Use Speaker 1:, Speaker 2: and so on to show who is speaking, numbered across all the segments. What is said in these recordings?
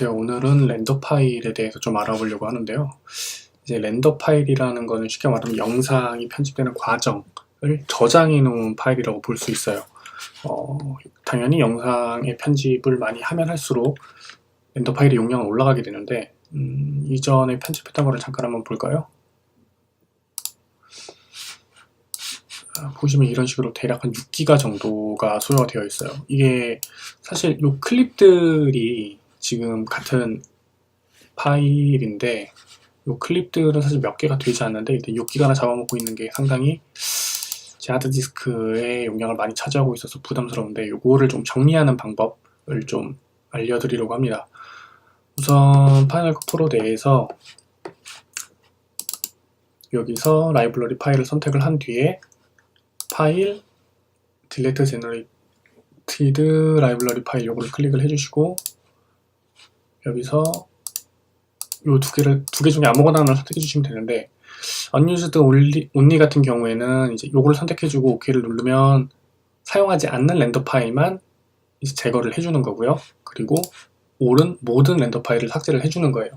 Speaker 1: 네, 오늘은 렌더 파일에 대해서 좀 알아보려고 하는데요. 이제 렌더 파일이라는 거는 쉽게 말하면 영상이 편집되는 과정을 저장해 놓은 파일이라고 볼 수 있어요. 어, 당연히 영상의 편집을 많이 하면 할수록 렌더 파일의 용량은 올라가게 되는데, 음, 이전에 편집했던 거를 잠깐 한번 볼까요? 아, 보시면 이런 식으로 대략 한 6기가 정도가 소요가 되어 있어요. 이게 사실 이 클립들이 지금 같은 파일인데 이 클립들은 사실 몇 개가 되지 않는데 일단 6기가나 잡아먹고 있는 게 상당히 제 하드디스크의 용량을 많이 차지하고 있어서 부담스러운데 이거를 좀 정리하는 방법을 좀 알려드리려고 합니다. 우선 파이널 컷 프로 내에서 여기서 라이브러리 파일을 선택을 한 뒤에 파일 딜레트 제너레이티드 라이브러리 파일 요거를 클릭을 해주시고 여기서 요두 개를 두 개 중에 아무거나 하나를 선택해 주시면 되는데 unused only, only 같은 경우에는 이제 요거를 선택해 주고 OK를 누르면 사용하지 않는 렌더 파일만 이제 제거를 해 주는 거고요. 그리고 올은 모든 렌더 파일을 삭제를 해 주는 거예요.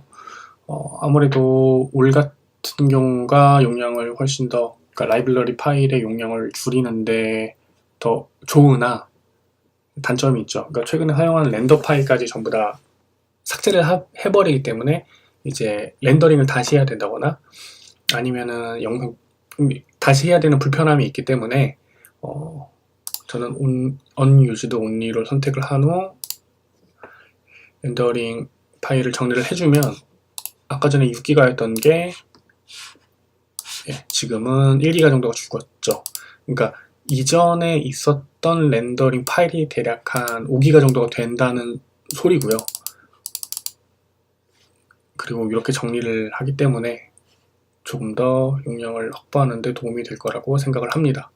Speaker 1: 어, 아무래도 올 같은 경우가 용량을 훨씬 더 그러니까 라이브러리 파일의 용량을 줄이는데 더 좋으나 단점이 있죠. 그러니까 최근에 사용하는 렌더 파일까지 전부 다 삭제를 하- 해버리기 때문에 이제 렌더링을 다시 해야 된다거나 아니면은 영상 음, 다시 해야 되는 불편함이 있기 때문에 어, 저는 on, unused only로 선택을 한 후 렌더링 파일을 정리를 해주면 아까 전에 6기가였던 게 예, 지금은 1기가 정도가 죽었죠. 그러니까 이전에 있었던 렌더링 파일이 대략 한 5기가 정도가 된다는 소리고요. 그리고 이렇게 정리를 하기 때문에 조금 더 용량을 확보하는 데 도움이 될 거라고 생각을 합니다.